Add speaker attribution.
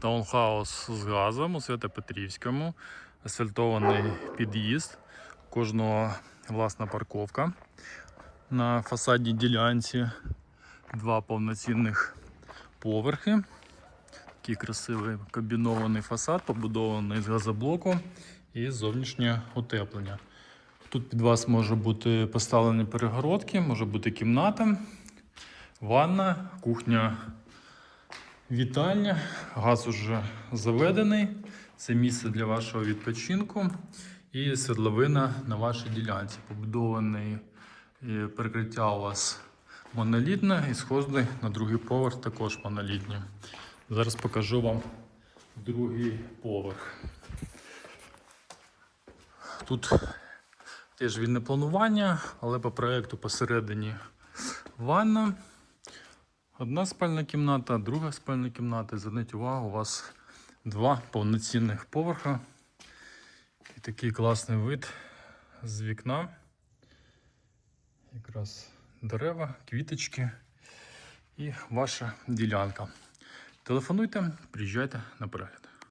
Speaker 1: таунхаус з газом у Свято-Петрівському, асфальтований під'їзд, кожного власна парковка. На фасадній ділянці два повноцінних поверхи. Такий красивий комбінований фасад, побудований з газоблоку і зовнішнє утеплення. Тут під вас може бути поставлені перегородки, може бути кімната, ванна, кухня, вітальня. Газ уже заведений. Це місце для вашого відпочинку і свердловина на вашій ділянці. Побудований е, перекриття у вас монолітне і сходи на другий поверх також монолітні. Зараз покажу вам другий поверх. Тут теж вільне планування, але по проєкту посередині ванна. Одна спальна кімната, друга спальна кімната. Зверніть увагу, у вас два повноцінних поверха. І такий класний вид з вікна. Якраз дерева, квіточки і ваша ділянка. Телефонуйте, приїжджайте на перегляд.